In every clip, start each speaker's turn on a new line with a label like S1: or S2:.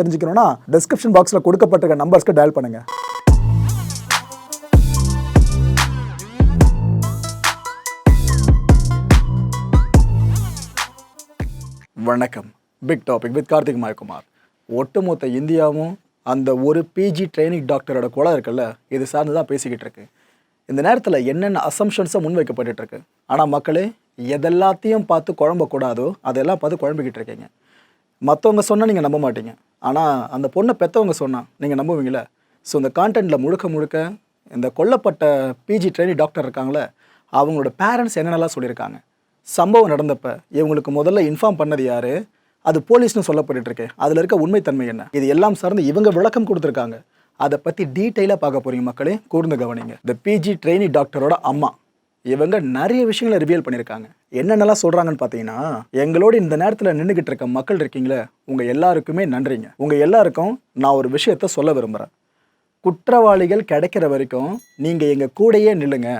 S1: தெரிஞ்சுக்கணும்னா டிஸ்கிரிப்ஷன் பாக்ஸில் கொடுக்கப்பட்டிருக்க நம்பர்ஸ்க்கு டயல் பண்ணுங்க. வணக்கம். Big topic with Karthik Mayakumar. ஒட்டுமொத்த இந்தியாவும் அந்த ஒரு பிஜி ட்ரைனிங் டாக்டரோட குலம் இருக்குல்ல இது சார்ந்து தான் பேசிக்கிட்டு இருக்கு. இந்த நேரத்தில் என்னென்ன அசம்ஷன்ஸை முன்வைக்கப்பட்டு இருக்கு? ஆனால் மக்களே எதெல்லாத்தையும் பார்த்து குழம்பக்கூடாதோ அதெல்லாம் பார்த்து குழம்பிக்கிட்டு இருக்கீங்க. மற்றவங்க சொன்னால் நீங்கள் நம்ப மாட்டீங்க. ஆனால் அந்த பொண்ணை பெற்றவங்க சொன்னான். நீங்கள் நம்புவீங்களே? ஸோ இந்த கான்டென்ட்டில் முழுக்க முழுக்க இந்த கொல்லப்பட்ட பிஜி ட்ரெயினி டாக்டர் இருக்காங்களே அவங்களோட பேரண்ட்ஸ் என்னென்னலாம் சொல்லியிருக்காங்க? சம்பவம் நடந்தப்போ இவங்களுக்கு முதல்ல இன்ஃபார்ம் பண்ணது யார்? அது போலீஸ்னு சொல்லப்பட்டுருக்கு அதில் இருக்க உண்மைத்தன்மை என்ன? இது எல்லாம் சார்ந்து இவங்க விளக்கம் கொடுத்துருக்காங்க. அதை பற்றி டீட்டெயிலாக பார்க்க போகிறீங்க மக்களே கூர்ந்து கவனிங்க. இந்த பிஜி ட்ரெயினி டாக்டரோட அம்மா. இவங்க நிறைய விஷயங்களை ரிவியல் பண்ணியிருக்காங்க. என்னென்னலாம் சொல்கிறாங்கன்னு பார்த்தீங்கன்னா எங்களோட இந்த நேரத்தில் நின்றுக்கிட்டு இருக்க மக்கள் இருக்கீங்களே உங்கள் எல்லாருக்குமே நன்றிங்க. உங்கள் எல்லாருக்கும் நான் ஒரு விஷயத்த சொல்ல விரும்புகிறேன் குற்றவாளிகள் கிடைக்கிற வரைக்கும் நீங்கள் எங்கள் கூடையே நில்லுங்க.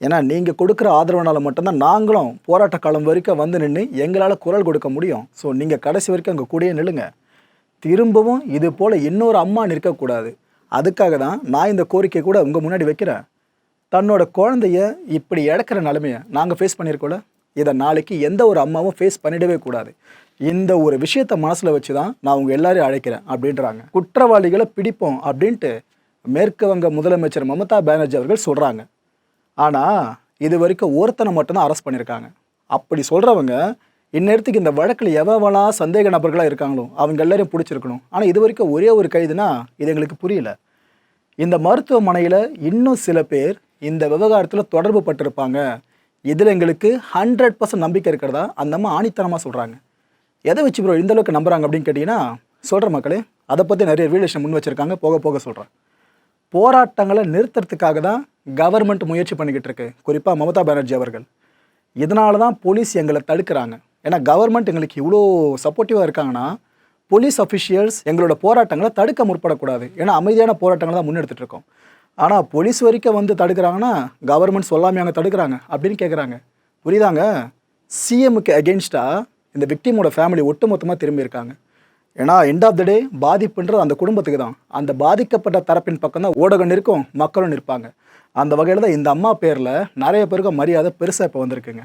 S1: ஏன்னா நீங்கள் கொடுக்குற ஆதரவுனால மட்டும்தான் நாங்களும் போராட்ட காலம் வரைக்கும் வந்து நின்று எங்களால் குரல் கொடுக்க முடியும். ஸோ நீங்கள் கடைசி வரைக்கும் எங்கள் கூடயே நில்லுங்க. திரும்பவும் இது போல் இன்னொரு அம்மா நிற்கக்கூடாது. அதுக்காக தான் நான் இந்த கோரிக்கை கூட உங்கள் முன்னாடி வைக்கிறேன். தன்னோட குழந்தைய இப்படி இழக்கிற நிலைமையை நாங்கள் ஃபேஸ் பண்ணியிருக்கோம்ல இதை நாளைக்கு எந்த ஒரு அம்மாவும் ஃபேஸ் பண்ணிடவே கூடாது. இந்த ஒரு விஷயத்தை மனசில் வச்சு தான் நான் உங்கள் எல்லாரையும் அழைக்கிறேன் அப்படின்றாங்க. குற்றவாளிகளை பிடிப்போம் அப்படின்ட்டு மேற்கு வங்க முதலமைச்சர் மமதா பானர்ஜி அவர்கள் சொல்கிறாங்க ஆனால் இது வரைக்கும் ஒருத்தனை மட்டும்தான் அரெஸ்ட் பண்ணியிருக்காங்க அப்படி சொல்கிறவங்க இந்நேரத்துக்கு இந்த வழக்கில் எவெல்லாம் சந்தேக நபர்களாக இருக்காங்களோ அவங்க எல்லாரையும் பிடிச்சிருக்கணும். ஆனால் இது வரைக்கும் ஒரே ஒரு கைதுனா இது எங்களுக்கு புரியல. இந்த மருத்துவமனையில் இன்னும் சில பேர் இந்த விவகாரத்தில் தொடர்பு பட்டிருப்பாங்க. இதில் எங்களுக்கு ஹண்ட்ரட் பர்சன்ட் நம்பிக்கை இருக்கிறதா? அந்த அம்மா ஆணித்தனமாக சொல்கிறாங்க எதை வச்சு ப்ரோ இந்தளவுக்கு நம்புகிறாங்க அப்படின்னு கேட்டிங்கன்னா சொல்கிற மக்களே அதை பற்றி நிறைய ரியலேஷன் முன் வச்சுருக்காங்க போக போக சொல்கிறேன் போராட்டங்களை நிறுத்துறதுக்காக தான் கவர்மெண்ட் முயற்சி பண்ணிக்கிட்டு இருக்கு. குறிப்பாக மமதா பானர்ஜி அவர்கள். இதனால தான் போலீஸ் எங்களை தடுக்கிறாங்க. ஏன்னா கவர்மெண்ட் எங்களுக்கு இவ்வளோ சப்போர்ட்டிவாக இருக்காங்கன்னா போலீஸ் அஃபிஷியல்ஸ் எங்களோட போராட்டங்களை தடுக்க முற்படக்கூடாது. ஏன்னா அமைதியான போராட்டங்களை தான் முன்னெடுத்துட்டு இருக்கோம். ஆனால் போலீஸ் வரைக்கும் வந்து தடுக்கிறாங்கன்னா கவர்மெண்ட் சொல்லாமல் அங்கே தடுக்கிறாங்க அப்படின்னு கேட்குறாங்க புரியுதாங்க? சிஎம்முக்கு அகேன்ஸ்டாக இந்த விக்டிமோட ஃபேமிலி ஒட்டுமொத்தமாக திரும்பியிருக்காங்க. ஏன்னா எண்ட் ஆஃப் த டே பாதிப்புன்றது அந்த குடும்பத்துக்கு தான். அந்த பாதிக்கப்பட்ட தரப்பின் பக்கம் தான் ஊடகம் நிற்கும் மக்களும் நிற்பாங்க. அந்த வகையில் தான் இந்த அம்மா பேரில் நிறைய பேருக்கு மரியாதை பெருசாக இப்போ வந்திருக்குங்க.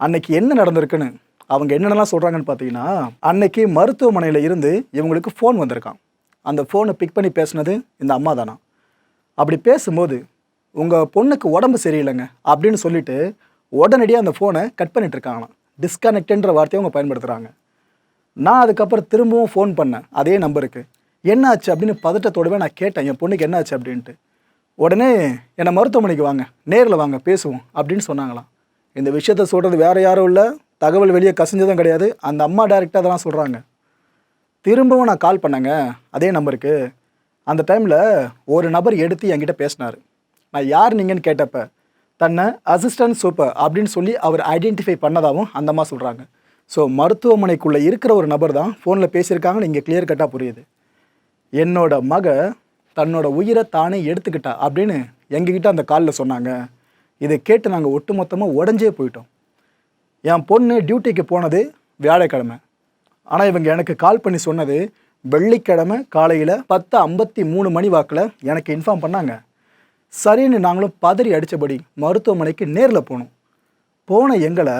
S1: அன்னைக்கு என்ன நடந்திருக்குன்னு அவங்க என்னென்னலாம் சொல்கிறாங்கன்னு பார்த்தீங்கன்னா அன்னைக்கு மருத்துவமனையில் இருந்து இவங்களுக்கு ஃபோன் வந்திருக்கான் அந்த ஃபோனை பிக் பண்ணி பேசுனது இந்த அம்மா தானா? அப்படி பேசும்போது உங்கள் பொண்ணுக்கு உடம்பு சரியில்லைங்க அப்படின்னு சொல்லிட்டு உடனடியாக அந்த ஃபோனை கட் பண்ணிட்டு இருக்காங்களாம். டிஸ்கனெக்ட்ன்ற வார்த்தையை அவங்க பயன்படுத்துகிறாங்க நான் அதுக்கப்புறம் திரும்பவும் ஃபோன் பண்ணேன். அதே நம்பருக்கு. என்ன ஆச்சு அப்படின்னு பதட்டத்தோடவே நான் கேட்டேன். என் பொண்ணுக்கு என்ன ஆச்சு அப்படின்ட்டு. உடனே என்னை மருத்துவமனைக்கு வாங்க. நேரில் வாங்க. பேசுவோம். அப்படின்னு சொன்னாங்களாம். இந்த விஷயத்த சொல்கிறது வேறு யாரும் இல்லை. தகவல் வெளியே கசிஞ்சதும் கிடையாது. அந்த அம்மா டேரெக்டாக அதெல்லாம் சொல்கிறாங்க திரும்பவும் நான் கால் பண்ணேங்க. அதே நம்பருக்கு. அந்த டைமில் ஒரு நபர் எடுத்து என்கிட்ட பேசினார். நான் யார் நீங்கன்னு கேட்டப்ப தன்னை அசிஸ்டன்ட் சூப்பர் அப்படின்னு சொல்லி அவர் ஐடென்டிஃபை பண்ணதாகவும் அந்த சொல்கிறாங்க ஸோ மருத்துவமனைக்குள்ளே இருக்கிற ஒரு நபர் தான் ஃபோனில் பேசியிருக்காங்கன்னு இங்கே கிளியர் கட்டாக புரியுது. என்னோட மக தன்னோட உயிரை தானே எடுத்துக்கிட்டா அப்படின்னு எங்ககிட்ட அந்த காலில் சொன்னாங்க. இதை கேட்டு நாங்கள் ஒட்டுமொத்தமாக உடஞ்சே போயிட்டோம். என் பொண்ணு டியூட்டிக்கு போனது வியாழக்கிழமை. ஆனால் இவங்க எனக்கு கால் பண்ணி சொன்னது வெள்ளிக்கிழமை காலையில் பத்து ஐம்பத்தி மூணு மணி வாக்கில் எனக்கு இன்ஃபார்ம் பண்ணாங்க. சரின்னு நாங்களும் பதறி அடித்தபடி மருத்துவமனைக்கு நேரில் போனோம். போன எங்களை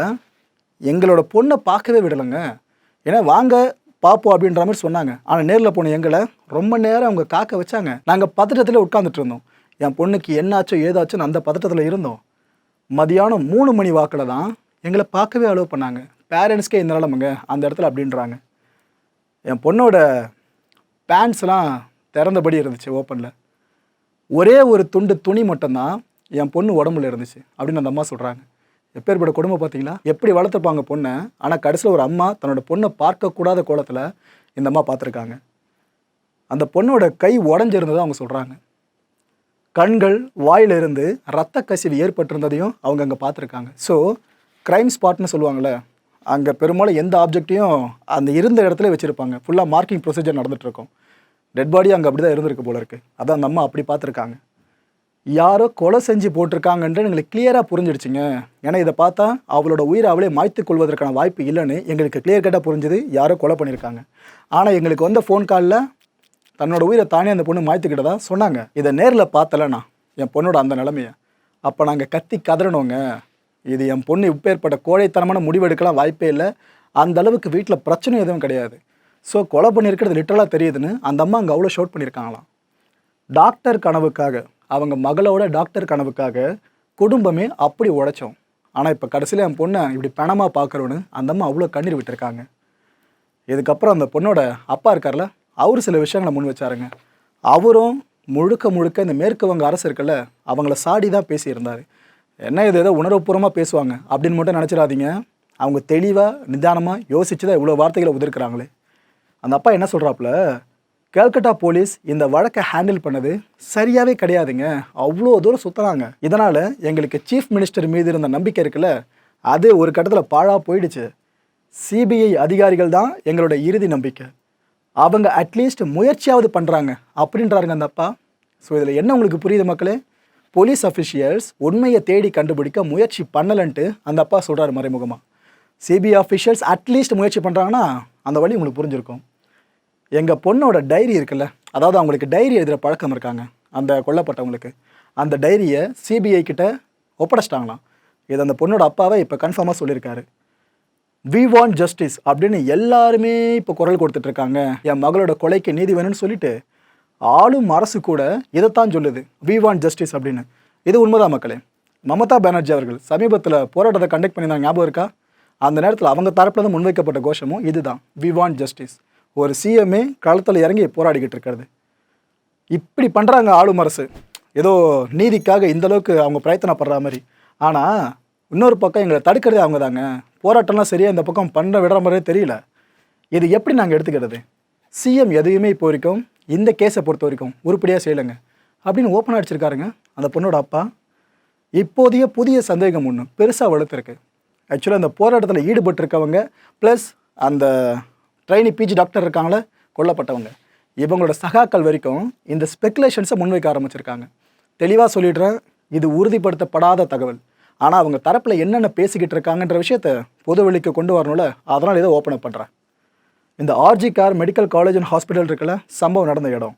S1: எங்களோட பொண்ணை பார்க்கவே விடலைங்க. ஏன்னா வாங்க பார்ப்போம் அப்படின்ற மாதிரி சொன்னாங்க. ஆனால் நேரில் போன எங்களை ரொம்ப நேரம் அவங்க காக்க வச்சாங்க. நாங்கள் பதட்டத்தில் உட்காந்துட்டு இருந்தோம். என் பொண்ணுக்கு என்னாச்சோ ஏதாச்சோன்னு அந்த பதட்டத்தில் இருந்தோம். மதியானம் மூணு மணி வாக்கில் தான் எங்களை பார்க்கவே அலோவ் பண்ணாங்க. பேரண்ட்ஸ்க்கே இந்த நிலமங்க அந்த இடத்துல அப்படின்றாங்க. என் பொண்ணோட பேண்ட்ஸ்லாம் திறந்தபடி இருந்துச்சு ஓப்பனில் ஒரே ஒரு துண்டு துணி மட்டும்தான் என் பொண்ணு உடம்புல இருந்துச்சு அப்படின்னு அந்த அம்மா சொல்கிறாங்க எப்பேற்பட்ட குடும்பம் பார்த்தீங்களா? எப்படி வளர்த்துப்பாங்க பொண்ணை? ஆனால் கடைசியில் ஒரு அம்மா தன்னோட பொண்ணை பார்க்கக்கூடாத கோலத்தில் இந்த அம்மா பார்த்துருக்காங்க. அந்த பொண்ணோட கை உடஞ்சிருந்ததை அவங்க சொல்கிறாங்க கண்கள் வாயிலிருந்து ரத்த கசிவு ஏற்பட்டிருந்ததையும் அவங்க அங்கே பார்த்துருக்காங்க. ஸோ க்ரைம் ஸ்பாட்னு சொல்லுவாங்கள்ல அங்கே பெரும்பாலும் எந்த ஆப்ஜெக்ட்டையும் அந்த இருந்த இடத்துல வச்சுருப்பாங்க. ஃபுல்லாக மார்க்கிங் ப்ரொசீஜர் நடந்துகிட்ருக்கும் டெட் பாடி அங்கே அப்படி தான் இருந்திருக்கு போல இருக்குது அதான் அந்த அம்மா அப்படி பார்த்துருக்காங்க. யாரோ கொலை செஞ்சு போட்டிருக்காங்கன்ட்டு எங்களுக்கு கிளியராக புரிஞ்சிடுச்சுங்க. ஏன்னா இதை பார்த்தா அவளோட உயிரை அவளே மாய்த்து கொள்வதற்கான வாய்ப்பு இல்லைன்னு எங்களுக்கு கிளியர் கட்டாக புரிஞ்சுது. யாரோ கொலை பண்ணியிருக்காங்க. ஆனால் எங்களுக்கு வந்த ஃபோன் காலில் தன்னோட உயிரை தானே அந்த பொண்ணு மாய்த்துக்கிட்டதா சொன்னாங்க. இதை நேரில் பார்த்தலண்ணா. என் பொண்ணோட அந்த நிலமைய. அப்போ நாங்கள் கத்தி கதறணுங்க. இது என் பொண்ணு இப்பேற்பட்ட கோழைத்தனமான முடிவெடுக்கலாம் வாய்ப்பே இல்லை. அந்த அளவுக்கு வீட்டில் பிரச்சனை எதுவும் கிடையாது. ஸோ கொலை பண்ணியிருக்கிறது லிட்டரலாக தெரியுதுன்னு அந்த அம்மா அங்கே அவ்வளோ ஷோட் பண்ணியிருக்காங்களாம். டாக்டர் கனவுக்காக அவங்க மகளோட டாக்டர் கனவுக்காக குடும்பமே அப்படி உழைச்சோம் ஆனால் இப்போ கடைசியில் என் பொண்ணை இப்படி பணமாக பார்க்குறோன்னு அந்த அம்மா அவ்வளோ கண்ணீர் விட்டுருக்காங்க. இதுக்கப்புறம் அந்த பொண்ணோட அப்பா இருக்கார்ல அவர் சில விஷயங்களை முன் வச்சாருங்க. அவரும் முழுக்க முழுக்க இந்த மேற்கு வங்க அரசு இருக்குல்ல அவங்கள சாடி தான் பேசியிருந்தார். என்ன இது ஏதோ உணர்வுபூர்வமாக பேசுவாங்க அப்படின்னு மட்டும் நினச்சிடாதீங்க. அவங்க தெளிவாக நிதானமாக யோசிச்சு தான் இவ்வளோ வார்த்தைகளை உதிர்க்கிறாங்களே. அந்த அப்பா என்ன சொல்கிறாப்புல கல்கட்டா போலீஸ் இந்த வழக்கை ஹேண்டில் பண்ணது சரியாகவே கிடையாதுங்க. அவ்வளோ தூரம் சுற்றுறாங்க இதனால் எங்களுக்கு சீஃப் மினிஸ்டர் மீது இருந்த நம்பிக்கை இருக்குல்ல அது ஒரு கட்டத்தில் பாழாக போயிடுச்சு. சிபிஐ அதிகாரிகள் தான் எங்களோட இறுதி நம்பிக்கை. அவங்க அட்லீஸ்ட் முயற்சியாவது பண்ணுறாங்க அப்படின்றாருங்க அந்த அப்பா. ஸோ இதில் என்ன உங்களுக்கு புரியுது மக்களே? போலீஸ் அஃபிஷியல்ஸ் உண்மையை தேடி கண்டுபிடிக்க முயற்சி பண்ணலன்ட்டு அந்த அப்பா சொல்கிறார் மறைமுகமாக சிபிஐ அஃபிஷியல்ஸ் அட்லீஸ்ட் முயற்சி பண்ணுறாங்கன்னா அந்த வழி உங்களுக்கு புரிஞ்சிருக்கும். எங்கள் பொண்ணோட டைரி இருக்குல்ல அதாவது அவங்களுக்கு டைரி எழுதுகிற பழக்கம் இருக்காங்க அந்த கொல்லப்பட்டவங்களுக்கு. அந்த டைரியை சிபிஐ கிட்ட ஒப்படைச்சிட்டாங்களாம். இது அந்த பொண்ணோட அப்பாவை இப்போ கன்ஃபார்மாக சொல்லியிருக்காரு. வி வாண்ட் ஜஸ்டிஸ் அப்படின்னு எல்லாருமே இப்போ குரல் கொடுத்துட்ருக்காங்க என் மகளோட கொலைக்கு நீதி வேணும்னு சொல்லிட்டு ஆளும் அரசு கூட இதைத்தான் சொல்லுது. வி வாண்ட் ஜஸ்டிஸ் அப்படின்னு. இது உண்மைதான் மக்களே. மமதா பானர்ஜி அவர்கள் சமீபத்தில் போராட்டத்தை கண்டக்ட் பண்ணியிருந்தாங்க. ஞாபகம் இருக்கா? அந்த நேரத்தில் அவங்க தரப்பில் தான் முன்வைக்கப்பட்ட கோஷமும் இதுதான். வி வாண்ட் ஜஸ்டிஸ் ஒரு சிஎம்ஏ களத்தில் இறங்கி போராடிக்கிட்டு இருக்கிறது. இப்படி பண்ணுறாங்க ஆளும் அரசு. ஏதோ நீதிக்காக இந்த அளவுக்கு அவங்க பிரயத்தனப்படுற மாதிரி. ஆனால் இன்னொரு பக்கம் எங்களை தடுக்கிறதே அவங்க தாங்க போராட்டம்லாம் சரியாக இந்த பக்கம் பண்ண விடுற மாதிரியே தெரியல. இது எப்படி நாங்கள் எடுத்துக்கிறது? சிஎம் எதையுமே இப்போ வரைக்கும் இந்த கேஸை பொறுத்த வரைக்கும் உருப்படியாக செய்யலைங்க. அப்படின்னு ஓப்பன் அடிச்சிருக்காருங்க. அந்த பொண்ணோட அப்பா. இப்போதைய புதிய சந்தேகம் ஒன்று பெருசாக வளர்த்துருக்கு ஆக்சுவலாக அந்த போராட்டத்தில் ஈடுபட்டிருக்கவங்க ப்ளஸ் அந்த ட்ரைனி பிஜி டாக்டர் இருக்காங்களே கொல்லப்பட்டவங்க. இவங்களோட சகாக்கள் வரைக்கும் இந்த ஸ்பெகுலேஷன்ஸை முன்வைக்க ஆரம்பிச்சிருக்காங்க. தெளிவாக சொல்லிடுறேன் இது உறுதிப்படுத்தப்படாத தகவல். ஆனால் அவங்க தரப்பில் என்னென்ன பேசிக்கிட்டு இருக்காங்கன்ற விஷயத்த பொதுவெளிக்கு கொண்டு வரணும்ல அதனால் இதை ஓப்பன் அப் பண்ணுறேன் இந்த R G Kar medical college and hospital இருக்கல சம்பவம் நடந்த இடம்.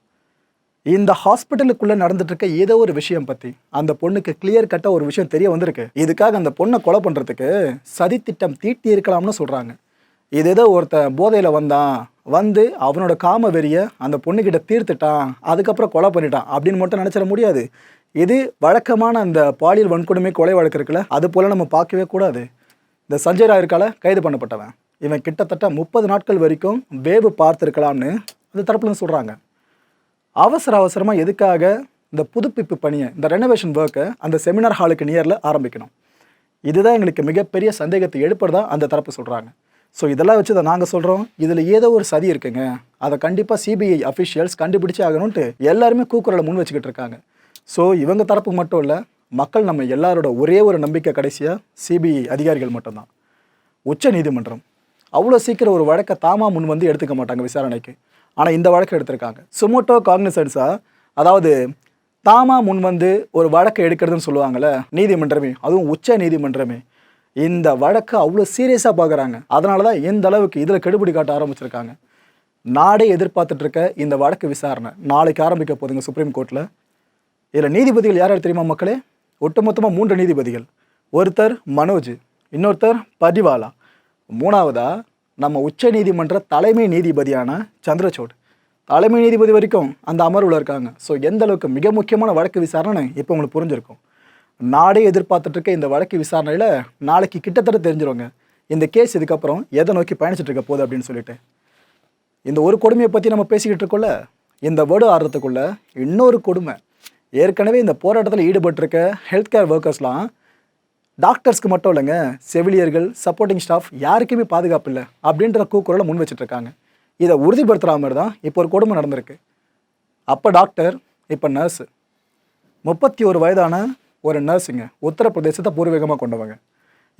S1: இந்த ஹாஸ்பிட்டலுக்குள்ளே நடந்துட்டுருக்க ஏதோ ஒரு விஷயம் பற்றி அந்த பொண்ணுக்கு கிளியர் கட்டாக ஒரு விஷயம் தெரிய வந்திருக்கு. இதுக்காக அந்த பொண்ணை கொலை பண்ணுறதுக்கு சதித்திட்டம் தீட்டி இருக்கலாம்னு சொல்கிறாங்க இது ஏதோ ஒருத்தன் போதையில் வந்தான் வந்து அவனோட காம வெறியை அந்த பொண்ணுக்கிட்ட தீர்த்துட்டான் அதுக்கப்புறம் கொலை பண்ணிட்டான் அப்படின்னு மட்டும் நினச்சிட முடியாது. இது வழக்கமான அந்த பாலியல் வன்கொடுமை கொலை வழக்கு இருக்குல்ல அது போல் நம்ம பார்க்கவே கூடாது. இந்த சஞ்சய் ராய் இருக்கால கைது பண்ணப்பட்டவன். இவன் கிட்டத்தட்ட முப்பது நாட்கள் வரைக்கும் வேவு பார்த்துருக்கலாம்னு அது தரப்புலன்னு சொல்கிறாங்க அவசர அவசரமாக எதுக்காக இந்த புதுப்பிப்பு பணியை இந்த ரெனோவேஷன் ஒர்க்கை அந்த செமினார் ஹாலுக்கு நியரில் ஆரம்பிக்கணும். இதுதான் எங்களுக்கு மிகப்பெரிய சந்தேகத்தை எழுப்புறதா அந்த தரப்பு சொல்கிறாங்க ஸோ இதெல்லாம் வச்சு தான் நாங்கள் சொல்கிறோம் இதில் ஏதோ ஒரு சதி இருக்குங்க. அதை கண்டிப்பாக சிபிஐ அஃபிஷியல்ஸ் கண்டுபிடிச்சே ஆகணும்ன்ட்டு எல்லாருமே கூக்குரலை முன் வச்சுக்கிட்டு இருக்காங்க. ஸோ இவங்க தரப்பு மட்டும் இல்லை மக்கள் நம்ம எல்லாரோட ஒரே ஒரு நம்பிக்கை கடைசியாக சிபிஐ அதிகாரிகள் மட்டும்தான். உச்ச நீதிமன்றம். அவ்வளோ சீக்கிரம் ஒரு வழக்கை தாமா முன் வந்து எடுத்துக்க மாட்டாங்க விசாரணைக்கு. ஆனால் இந்த வழக்கை எடுத்திருக்காங்க. சுமோட்டோ காக்னிசன்ஸாக அதாவது தாமா முன் வந்து ஒரு வழக்கை எடுக்கிறதுன்னு சொல்லுவாங்கள்ல நீதிமன்றமே அதுவும் உச்ச நீதிமன்றமே இந்த வழக்கை அவ்வளோ சீரியஸாக பார்க்குறாங்க அதனால தான் எந்த அளவுக்கு இதில் கெடுபிடி காட்ட ஆரம்பிச்சிருக்காங்க. நாடே எதிர்பார்த்துட்ருக்க இந்த வழக்கு விசாரணை. நாளைக்கு ஆரம்பிக்க போதுங்க சுப்ரீம் கோர்ட்டில் இதில் நீதிபதிகள் யார் தெரியுமா மக்களே? ஒட்டுமொத்தமாக மூன்று நீதிபதிகள். ஒருத்தர் மனோஜ் இன்னொருத்தர் பதிவாலா. மூணாவதாக நம்ம உச்ச நீதிமன்ற தலைமை நீதிபதியான சந்திரசூட். தலைமை நீதிபதி வரைக்கும் அந்த அமர்வில் இருக்காங்க. ஸோ எந்த அளவுக்கு மிக முக்கியமான வழக்கு விசாரணை இப்போ உங்களுக்கு புரிஞ்சிருக்கும்? நாடே எதிர்பார்த்துட்ருக்க இந்த வழக்கு விசாரணையில் நாளைக்கு கிட்டத்தட்ட தெரிஞ்சிருவாங்க. இந்த கேஸ் இதுக்கப்புறம் எதை நோக்கி பயணிச்சுட்டு இருக்க போகுது அப்படின்னு சொல்லிட்டு. இந்த ஒரு கொடுமையை பற்றி நம்ம பேசிக்கிட்டு இருக்கோம்ல இந்த வேர்டு ஆடுறதுக்குள்ளே இன்னொரு கொடுமை. ஏற்கனவே இந்த போராட்டத்தில் ஈடுபட்டிருக்க ஹெல்த் கேர் ஒர்க்கர்ஸ்லாம் டாக்டர்ஸ்க்கு மட்டும் இல்லைங்க செவிலியர்கள் சப்போர்ட்டிங் ஸ்டாஃப் யாருக்குமே பாதுகாப்பு இல்லை அப்படின்ற கூக்குரலை முன் வச்சுட்டு இருக்காங்க இதை உறுதிப்படுத்துகிற மாதிரி தான் இப்போ ஒரு கொடுமை நடந்திருக்கு. அப்போ டாக்டர் இப்போ நர்ஸு முப்பத்தி ஒரு வயதான ஒரு நர்ஸுங்க உத்தரப்பிரதேசத்தை பூர்வீகமாக கொண்டவங்க.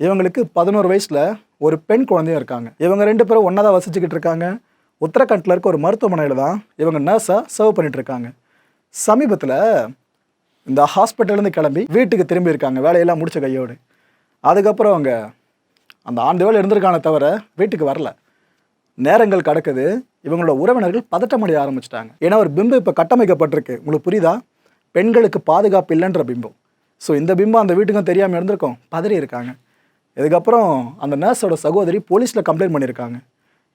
S1: இவங்களுக்கு பதினோரு வயசில் ஒரு பெண் குழந்தையும் இருக்காங்க. இவங்க ரெண்டு பேரும் ஒன்றா தான் வசிச்சுக்கிட்டு இருக்காங்க. உத்தரகண்டில் இருக்க ஒரு மருத்துவமனையில் தான் இவங்க நர்ஸாக சர்வ் பண்ணிகிட்ருக்காங்க இருக்காங்க. சமீபத்தில் இந்த ஹாஸ்பிட்டல்லேருந்து கிளம்பி வீட்டுக்கு திரும்பி இருக்காங்க வேலையெல்லாம் முடிச்ச கையோடு. அதுக்கப்புறம் அவங்க அந்த ஆண்டு வேலை இருந்திருக்கான தவிர வீட்டுக்கு வரல. நேரங்கள் கடக்குது. இவங்களோட உறவினர்கள் பதட்டமடைய ஆரம்பிச்சிட்டாங்க. ஏன்னா ஒரு பிம்பம் இப்போ கட்டமைக்கப்பட்டிருக்கு. உங்களுக்கு புரியுதா? பெண்களுக்கு பாதுகாப்பு இல்லைன்ற பிம்பம். ஸோ இந்த பிம்பம் அந்த வீட்டுக்கும் தெரியாமல் இருந்திருக்கோம். பதறி இருக்காங்க. இதுக்கப்புறம் அந்த நர்ஸோட சகோதரி போலீஸில் கம்ப்ளைண்ட் பண்ணியிருக்காங்க.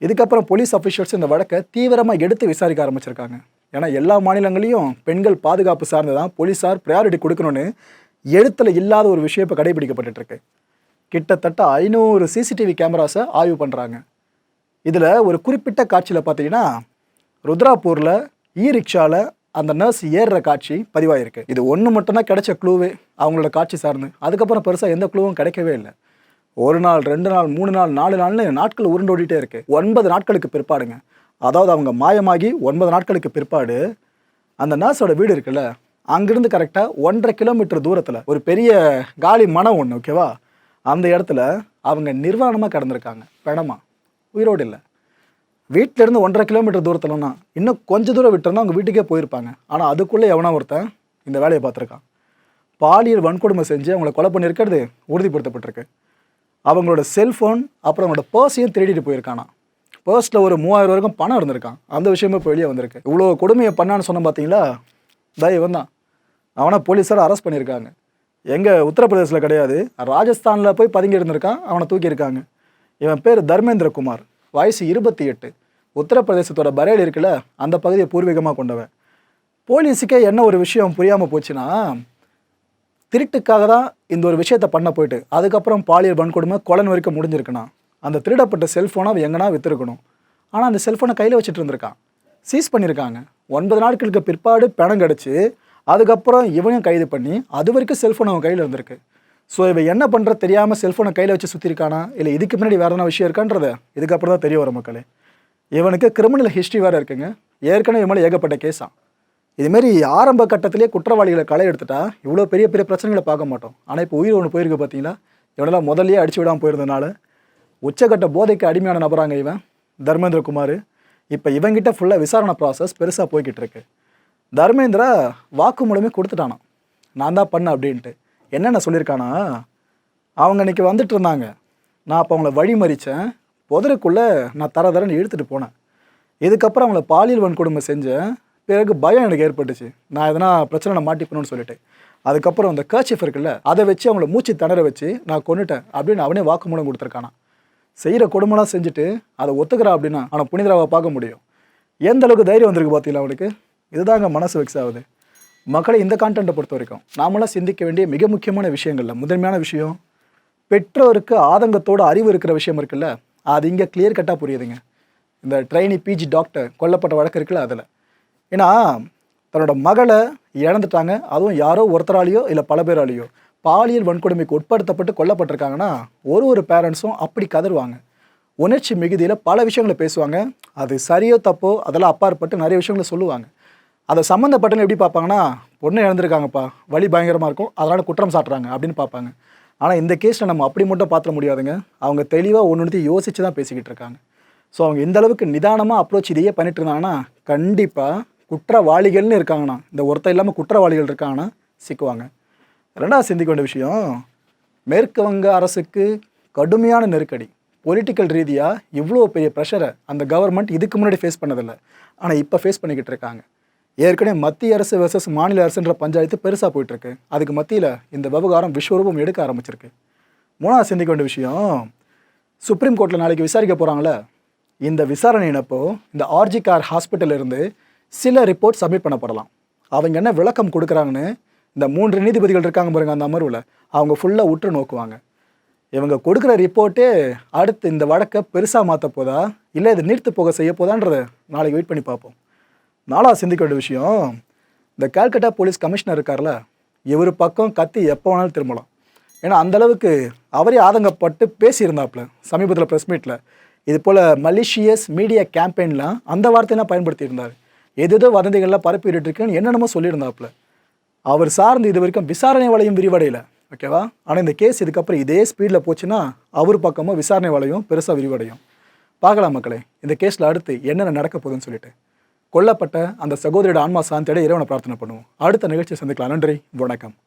S1: இதுக்கப்புறம் போலீஸ் அஃபிஷியல்ஸ் இந்த வழக்கை தீவிரமாக எடுத்து விசாரிக்க ஆரம்பிச்சிருக்காங்க. ஏன்னா எல்லா மாநிலங்களையும் பெண்கள் பாதுகாப்பு சார்ந்து தான் போலீஸார் ப்ரையாரிட்டி கொடுக்கணும்னு எழுத்தில் இல்லாத ஒரு விஷயம் இப்போ கடைபிடிக்கப்பட்டுருக்கு கிட்டத்தட்ட ஐநூறு சிசிடிவி கேமராஸை ஆய்வு பண்ணுறாங்க இதில் ஒரு குறிப்பிட்ட காட்சியில் பார்த்தீங்கன்னா ருத்ராப்பூரில் இ ரிக்ஷாவில் அந்த நர்ஸ் ஏறுற காட்சி பதிவாயிருக்கு. இது ஒன்று மட்டும்தான் கிடைச்ச க்ளூவே அவங்களோட காட்சி சார்ந்து. அதுக்கப்புறம் பெருசாக எந்த க்ளூவும் கிடைக்கவே இல்லை. ஒரு நாள் ரெண்டு நாள் மூணு நாள் நாலு நாள்னு நாட்கள் உருண்டோடிட்டே இருக்குது ஒன்பது நாட்களுக்கு பிற்பாடுங்க. அதாவது அவங்க மாயமாகி ஒன்பது நாட்களுக்கு பிற்பாடு அந்த நர்ஸோட வீடு இருக்குல்ல அங்கிருந்து கரெக்டாக ஒன்றரை கிலோமீட்டர் தூரத்தில் ஒரு பெரிய காலி மனம் ஒன்று ஓகேவா அந்த இடத்துல அவங்க நிர்வாணமாக கிடந்திருக்காங்க. பிணமா. உயிரோடு இல்லை. வீட்டிலேருந்து ஒன்றரை கிலோமீட்டர் தூரத்துலன்னா இன்னும் கொஞ்சம் தூரம் விட்டுருந்தா அவங்க வீட்டுக்கே போயிருப்பாங்க. ஆனால் அதுக்குள்ளே எவனா ஒருத்தன் இந்த வேலையை பார்த்துருக்கான். பாலியல் வன்கொடுமை செஞ்சு அவங்கள கொலை பண்ணியிருக்கிறது உறுதிப்படுத்தப்பட்டிருக்கு. அவங்களோட செல்ஃபோன் அப்புறம் அவங்களோட பர்ஸையும் திருடிட்டு போயிருக்கானா பர்ஸில் ஒரு மூவாயிரம் வரைக்கும் பணம் இருந்திருக்கான் அந்த விஷயமே இப்போ வெளியே வந்திருக்கு. இவ்வளோ கொடுமையை பண்ணான்னு சொன்ன பார்த்தீங்களா தான் இவன் தான் அவனை போலீஸார் அரெஸ்ட் பண்ணியிருக்காங்க. எங்கே உத்தரப்பிரதேசில் கிடையாது. ராஜஸ்தானில் போய் பதுங்கி இருந்திருக்கான். அவனை தூக்கியிருக்காங்க. இவன் பேர் தர்மேந்திரகுமார் வயசு இருபத்தி எட்டு. உத்தரப்பிரதேசத்தோட பரேல் இருக்குல்ல அந்த பகுதியை பூர்வீகமாக கொண்டவன். போலீஸுக்கே என்ன ஒரு விஷயம் புரியாமல் போச்சுன்னா திருட்டுக்காக தான் இந்த ஒரு விஷயத்த பண்ண போயிட்டு அதுக்கப்புறம் பாலியல் வன்கொடுமை கொலன் வரைக்கும் முடிஞ்சிருக்குண்ணா. அந்த திருடப்பட்ட செல்ஃபோனை அவன் எங்கன்னா விற்றுருக்கணும் ஆனால் அந்த செல்ஃபோனை கையில் வச்சுட்டு இருந்திருக்கான். சீஸ் பண்ணியிருக்காங்க. ஒன்பது நாட்களுக்கு பிற்பாடு பணம் கிடச்சி அதுக்கப்புறம் இவனையும் கைது பண்ணி அது வரைக்கும் செல்ஃபோன் அவன் கையில் இருந்திருக்கு. ஸோ இவன் என்ன பண்ணுற தெரியாமல் செல்ஃபோனை கையில் வச்சு சுற்றிருக்கானா இல்லை இதுக்கு முன்னாடி வேறு என்ன விஷயம் இருக்கான்றத? இதுக்கப்புறம் தான் தெரிய வரும் மக்களே. இவனுக்கு கிரிமினல் ஹிஸ்ட்ரி வேறு இருக்குங்க. ஏற்கனவே இவன் மேலே ஏகப்பட்ட கேஸான் இதுமாரி ஆரம்ப கட்டத்திலே குற்றவாளிகளை களை எடுத்துட்டா இவ்வளோ பெரிய பெரிய பிரச்சனைகளை பார்க்க மாட்டோம். ஆனால் இப்போ உயிர் ஒன்று போயிருக்கு பார்த்தீங்களா இவனெல்லாம் முதல்லையே அடிச்சு விடாமல் போயிருந்தனால உச்சக்கட்ட போதைக்கு அடிமையான நபராங்க இவன் தர்மேந்திரகுமார் இப்போ இவங்கிட்ட ஃபுல்லாக விசாரணை ப்ராசஸ் பெருசாக போய்கிட்டு இருக்கு தர்மேந்திரா வாக்குமூலமே கொடுத்துட்டானா நான் தான் பண்ணேன் அப்படின்ட்டு. என்னென்ன சொல்லியிருக்கானா? அவங்க இன்னைக்கு வந்துட்டு இருந்தாங்க. நான் அப்போ அவங்கள வழிமறித்தேன் புதருக்குள்ளே நான் தர தரன்னு இழுத்துட்டு போனேன். இதுக்கப்புறம் அவங்கள பாலியல் வன்கொடுமை செஞ்சேன். பிறகு பயம் எனக்கு ஏற்பட்டுச்சு. நான் எதனா பிரச்சனை நான் மாட்டிக்கணும்னு சொல்லிட்டு. அதுக்கப்புறம் அந்த கர்ச்சிஃப் இருக்குல்ல அதை வச்சு அவங்கள மூச்சு திணற வச்சு நான் கொண்டுட்டேன் அப்படின்னு அவனே வாக்குமூலம் கொடுத்துருக்கானா செய்கிற கொடுமைலாம் செஞ்சுட்டு அதை ஒத்துக்கிறா அப்படின்னா ஆனால் புனிதராவை பார்க்க முடியும். எந்த அளவுக்கு தைரியம் வந்திருக்கு பார்த்தீங்களா அவனுக்கு? இதுதாங்க மனசு வெக்ஸ் ஆகுது. மக்களை இந்த கான்டென்ட்டை பொறுத்த வரைக்கும் நாமெல்லாம் சிந்திக்க வேண்டிய மிக முக்கியமான விஷயங்கள்ல முதன்மையான விஷயம் பெற்றோருக்கு ஆதங்கத்தோட அறிவு இருக்கிற விஷயம் இருக்குல்ல அது இங்கே கிளியர் கட்டாக புரியுதுங்க. இந்த ட்ரைனி பிஜி டாக்டர் கொல்லப்பட்ட வழக்கு இருக்குல்ல அதில். ஏன்னா தன்னோட மகளை இழந்துட்டாங்க. அதுவும் யாரோ ஒருத்தராலேயோ இல்லை பல பேராலேயோ. பாலியல் வன்கொடுமைக்கு உட்படுத்தப்பட்டு கொல்லப்பட்டிருக்காங்கன்னா ஒரு ஒரு பேரண்ட்ஸும் அப்படி கதருவாங்க உணர்ச்சி மிகுதியில் பல விஷயங்களை பேசுவாங்க. அது சரியோ தப்போ அதெல்லாம் அப்பாற்பட்டு நிறைய விஷயங்களை சொல்லுவாங்க. அதை சம்மந்தப்பட்டன எப்படி பார்ப்பாங்கன்னா பொண்ணு இழந்திருக்காங்கப்பா வழி பயங்கரமாக இருக்கும் அதனால் குற்றம் சாட்டுறாங்க அப்படின்னு பார்ப்பாங்க. ஆனால் இந்த கேஸில் நம்ம அப்படி மட்டும் பார்த்துட முடியாதுங்க. அவங்க தெளிவாக ஒன்று யோசித்து தான் பேசிக்கிட்டு இருக்காங்க. ஸோ அவங்க இந்த அளவுக்கு நிதானமாக அப்ரோச் இதையே பண்ணிட்டு இருந்தாங்கன்னா கண்டிப்பாக குற்றவாளிகள்னு இருக்காங்கண்ணா. இந்த ஒருத்தர் இல்லாமல் குற்றவாளிகள் இருக்காங்கன்னா சிக்குவாங்க. ரெண்டாவது சிந்திக்க வேண்டிய விஷயம் மேற்கு வங்க அரசுக்கு கடுமையான நெருக்கடி. பொலிட்டிக்கல் ரீதியாக இவ்வளோ பெரிய ப்ரெஷரை அந்த கவர்மெண்ட் இதுக்கு முன்னாடி ஃபேஸ் பண்ணதில்லை. ஆனால் இப்போ ஃபேஸ் பண்ணிக்கிட்டு இருக்காங்க. ஏற்கனவே மத்திய அரசு வர்சஸ் மாநில அரசுன்ற பஞ்சாயத்து பெருசாக போயிட்டுருக்கு. அதுக்கு மத்தியில் இந்த விவகாரம் விஸ்வரூபம் எடுக்க ஆரம்பிச்சிருக்கு. மூணாவது சிந்திக்க வேண்டிய விஷயம் சுப்ரீம் கோர்ட்டில் நாளைக்கு விசாரிக்க போகிறாங்களே இந்த விசாரணையினப்போ இந்த ஆர்ஜி கார் இருந்து சில ரிப்போர்ட் சப்மிட் பண்ணப்படலாம். அவங்க என்ன விளக்கம் கொடுக்குறாங்கன்னு இந்த மூன்று நீதிபதிகள் இருக்காங்க பாருங்க அந்த அமர்வில் அவங்க ஃபுல்லாக உற்று நோக்குவாங்க. இவங்க கொடுக்குற ரிப்போர்ட்டே அடுத்து இந்த வழக்கை பெருசாக மாற்ற போதா? இல்லை இது நீர்த்து போக செய்ய போதான்றத நாளைக்கு வெயிட் பண்ணி பார்ப்போம். நாளாக சிந்திக்க வேண்டிய விஷயம் இந்த கல்கட்டா போலீஸ் கமிஷனர் இருக்கார்ல இவர் பக்கம் கத்தி எப்போ வேணாலும் திரும்பலாம். ஏன்னா அந்த அளவுக்கு அவரே ஆதங்கப்பட்டு பேசியிருந்தாப்புல சமீபத்தில் ப்ரெஸ் மீட்டில் இது போல் மலிஷியஸ் மீடியா கேம்பெயின்லாம் அந்த வார்த்தையெல்லாம் பயன்படுத்தியிருந்தார். எதேதோ வதந்திகள்லாம் பரப்பிட்டு இருக்குன்னு என்னென்னமோ சொல்லியிருந்தாப்புல. அவர் சார்ந்து இது வரைக்கும் விசாரணை வலையும் விரிவடையல ஓகேவா ஆனால் இந்த கேஸ் இதுக்கப்புறம் இதே ஸ்பீடில் போச்சுன்னா அவர் பக்கமும் விசாரணை வலையும் பெருசாக விரிவடையும். பார்க்கலாம் மக்களே இந்த கேஸில் அடுத்து என்னென்ன நடக்க போகுதுன்னு சொல்லிட்டு. கொல்லப்பட்ட அந்த சகோதரியோட ஆன்மா சாந்தியோட இறைவனை பிரார்த்தனை பண்ணுவோம். அடுத்த நிகழ்ச்சியை சந்திக்கலாம். நன்றி வணக்கம்.